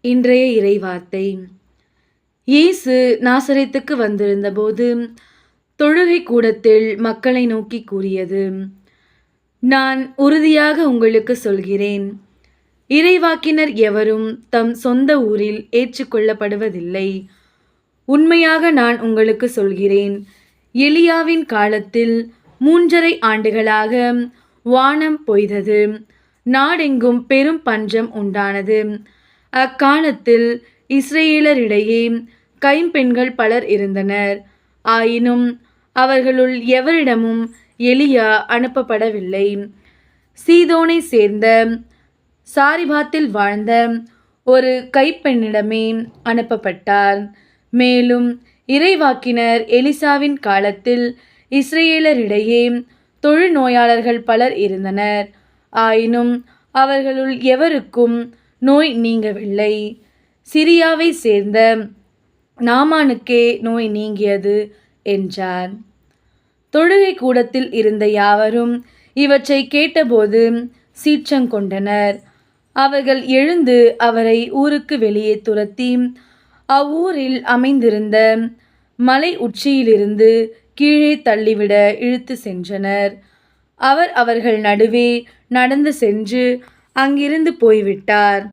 இன்றைய இறைவார்த்தை. இயேசு நாசரேத்துக்கு வந்திருந்தபோது தொழுகை கூடத்தில் மக்களை நோக்கி கூறியது நான் உறுதியாக உங்களுக்கு சொல்கிறேன். இறைவாக்கினர் எவரும் தம் சொந்த ஊரில் ஏற்றுக்கொள்ளப்படுவதில்லை. உண்மையாக நான் உங்களுக்கு சொல்கிறேன். எலியாவின் காலத்தில் மூன்றரை ஆண்டுகளாக வானம் பொய்தது. நாடெங்கும் பெரும் பஞ்சம் உண்டானது. அக்காலத்தில் இஸ்ரேலரிடையே கைம்பெண்கள் பலர் இருந்தனர். ஆயினும் அவர்களுள் எவரிடமும் எலியா அனுப்பப்படவில்லை. சீதோனை சேர்ந்த சாரிபாத்தில் வாழ்ந்த ஒரு கைப்பெண்ணிடமே அனுப்பப்பட்டார். மேலும் இறைவாக்கினர் எலிசாவின் காலத்தில் இஸ்ரேலரிடையே தொழுநோயாளர்கள் பலர் இருந்தனர். ஆயினும் அவர்களுள் எவருக்கும் நோய் நீங்கவில்லை. சிரியாவை சேர்ந்த நாமானுக்கே நோய் நீங்கியது என்றார் தொழுகை கூடத்தில் இருந்த யாவரும் இவற்றை கேட்டபோது சீற்றங்கொண்டனர் அவர்கள் எழுந்து அவரை ஊருக்கு வெளியே துரத்தி அவ்வூரில் அமைந்திருந்த மலை உச்சியிலிருந்து கீழே தள்ளிவிட இழுத்து சென்றனர். அவர் அவர்கள் நடுவே நடந்து சென்று அங்கிருந்து போய்விட்டார்.